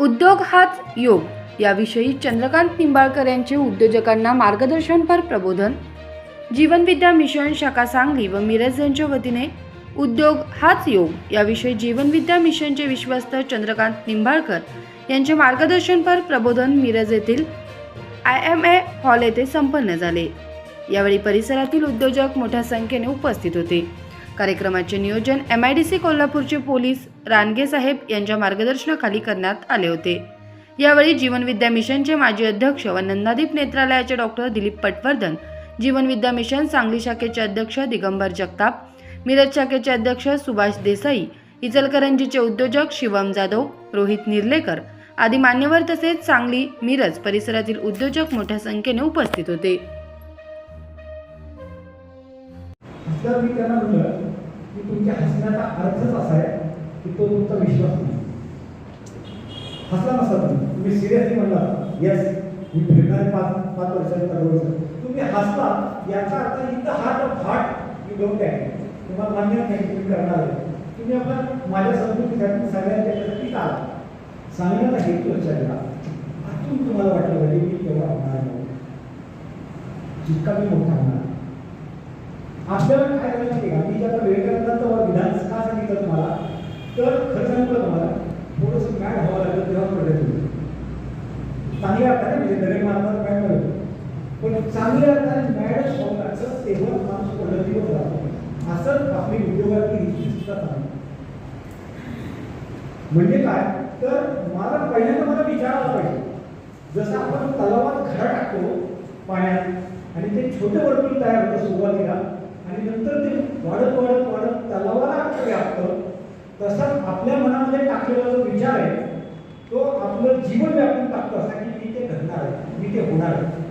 उद्योग हाच योग. याविषयी चंद्रकांत निंबाळकर यांचे उद्योजकांना मार्गदर्शनपर प्रबोधन. जीवनविद्या मिशन शाखा सांगली व मिरज यांच्या वतीने उद्योग हाच योग. याविषयी जीवनविद्या मिशनचे विश्वस्त चंद्रकांत निंबाळकर यांचे मार्गदर्शनपर प्रबोधन मिरज येथील आय एम ए हॉल येथे संपन्न झाले. यावेळी परिसरातील उद्योजक मोठ्या संख्येने उपस्थित होते. कार्यक्रमाचे नियोजन एम आय डी सी कोल्हापूरचे पोलीस रानगे साहेब यांच्या मार्गदर्शनाखाली करण्यात आले होते. यावेळी जीवनविद्या मिशनचे माजी अध्यक्ष व नंदादीप नेत्रालयाचे डॉक्टर दिलीप पटवर्धन जीवनविद्या मिशन सांगली शाखेचे अध्यक्ष दिगंबर जगताप मिरज शाखेचे अध्यक्ष सुभाष देसाई इचलकरंजीचे उद्योजक शिवम जाधव रोहित निर्लेकर आदी मान्यवर तसेच सांगली मिरज परिसरातील उद्योजक मोठ्या संख्येने उपस्थित होते. जर मी त्यांना म्हटलं की तुमच्या हसण्याचा अर्थच असा आहे की तो तुमचा विश्वास नाही. हसला नसता तुम्ही. तुम्ही सिरियसली म्हणला येस मी फिरणारे पाच पाच वर्षांनी दर वर्ष तुम्ही हसता याचा अर्थ in the heart of heart you don't आहे तुम्हाला मान्य नाही तुम्ही करणार तुम्ही आपण माझ्या संस्कृतीसाठी सगळ्यांच्या त्याच्यासाठी आला. सांगण्याचा हेतू लक्षात घ्या आतून तुम्हाला वाटलं पाहिजे की तेवढा होणार नाही जितका मी मोठा होणार आपल्याला काय करायचं नाही का? मी जे आता विवेकानंदांचं विधान का सांगितलं तुम्हाला. तर खरं सांगितलं तुम्हाला थोडंसं काय व्हावं लागलं तेव्हा कळलं तुम्ही. चांगल्या अर्थाने म्हणजे दरेक माणसाला काय मिळतो पण चांगल्या अर्थाने मॅडच व्हावं लागतं तेव्हा माणूस प्रगतीवर जातो. असंच आपली उद्योगाची हिस्ट्री सुद्धा सांगतो म्हणजे काय? तर मला पहिल्यांदा मला विचारायला पाहिजे जसं आपण तलावात खडा टाकतो पाण्यात आणि ते छोटे वर्तुळ तयार होतं सुरुवातीला आणि नंतर ते वाढत वाढत वाढत तलावाला व्यापतं तसाच आपल्या मनामध्ये टाकलेला जो विचार आहे तो आपलं जीवन व्यापून टाकतो असा की मी ते घडणार आहे मी ते होणार आहे.